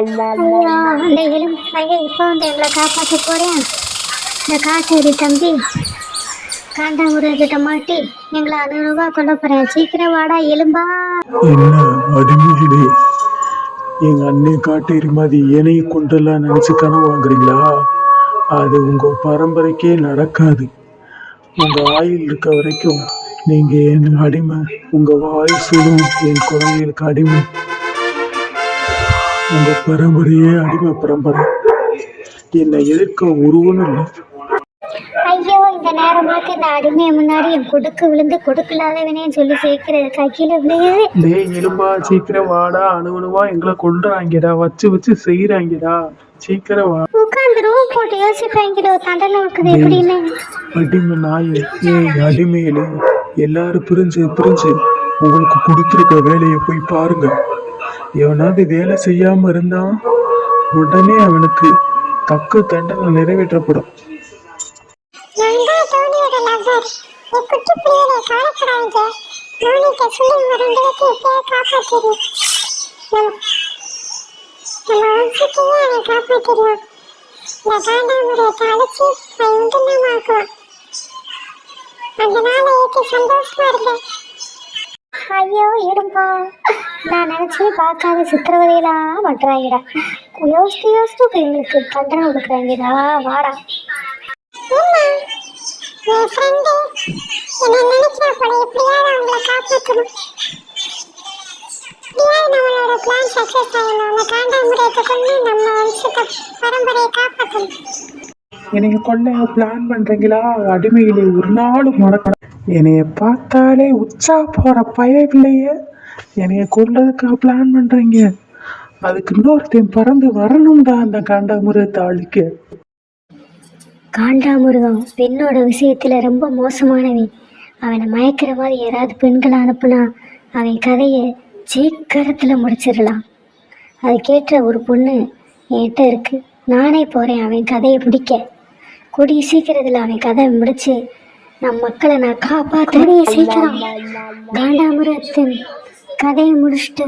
ஐயோ அந்த எலும் பையன் இப்போ வந்து எங்களை காப்பாற்ற போறேன். இந்த காட்டேரி தம்பி காண்டாமுருகிட்ட மாட்டி எங்களை அனுரூபா கொல்ல போறேன். சீக்கிரம் வாடா எலும்பா. என்ன அடிமைகளே எங்க அண்ணே காட்டேரி மாதிரி ஏனையை கொண்டெல்லாம் நினைச்சு கனவு வாங்குறீங்களா? அது உங்க பரம்பரைக்கே நடக்காது. உங்க ஆயுள் இருக்க வரைக்கும் நீங்க என் அடிமை உங்க வாய் சுடும் என் குழந்தைகளுக்கு அடிமை. உங்க பரம்பரையே அடிமை பரம்பரை. என்னை எதிர்க்க ஒருவனும் இல்லை. ஐயோ இந்த நேரமாக்கு இந்த அடிமையை முன்னாடி என் கொடுக்கு விழுந்து கொடுக்கலாதவனேன்னு சொல்லி சேர்க்கிறது கையில விழுகுது. டேய் எலும்பா சீக்கிரம் வாடா அணுவணுவா எங்களை கொண்டுறாங்கடா வச்சு வச்சு செய்யறாங்கடா சீக்கிரம் வா. உட்காந்து ரூம் போட்டு யோசிப்பாங்களோ தண்டனை இருக்குது எப்படின்னு. அடிமை நாயே ஏய் அடிமையிலே எல்லாரும் பிரிஞ்சு பிரிஞ்சு உங்களுக்கு கொடுத்துருக்க வேலையை போய் பாருங்க. எவனாவது வேலை செய்யாம இருந்தான் உடனே அவனுக்கு தக்க தண்டனை நிறைவேற்றப்படும். அதனால தான் சந்தோஷமா இருந்தேன் ஐயோ இரும்பா. நான் நினச்சி பார்க்காத சித்திரவதையெல்லாம் பண்ணுறாங்கடா யோசித்து யோசித்து எங்களுக்கு தண்டனை கொடுக்குறாங்கடா வாடா. என் ஃப்ரெண்டு என்ன நினைக்கிற போல எப்படியாவது அவங்கள காப்பாற்றணும். எப்படியாவது நம்மளோட பிளான் சக்ஸஸ் ஆகணும். அந்த காண்டாமுறையத்தை கொண்டு நம்ம வம்சத்தை பரம்பரையை காப்பாற்றணும். என்னைய கொள்ள பிளான் பண்றீங்களா? அடிமையிலே ஒரு நாளும் மறக்கணும் என்னைய பார்த்தாலே உச்சா போற பயவில்லையே. என்னைய கொண்டதுக்காக பிளான் பண்ணுறீங்க அதுக்கு இன்னொருத்தன் பறந்து வரணும்டா அந்த காண்டாமுரத்தை அழிக்க காண்டாமிருகம் பெண்ணோட விஷயத்தில் ரொம்ப மோசமானவன். அவனை மயக்கிற மாதிரி யாராவது பெண்களை அனுப்புனா அவன் கதையை சீக்கிரத்தில் முடிச்சிடலாம். அது கேட்ட ஒரு பொண்ணு என்கிட்ட இருக்கு. நானே போகிறேன் அவன் கதையை பிடிக்க கூடிய சீக்கிரத்தில் அவன் கதை முடிச்சு நம் மக்களை நான் காப்பாற்ற சீக்கிரம் காண்டாமிருகத்தின் கதையை முடிச்சுட்டு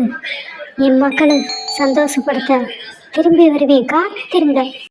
என் மக்களை சந்தோஷப்படுத்த திரும்பி வருவேன் காத்திருங்க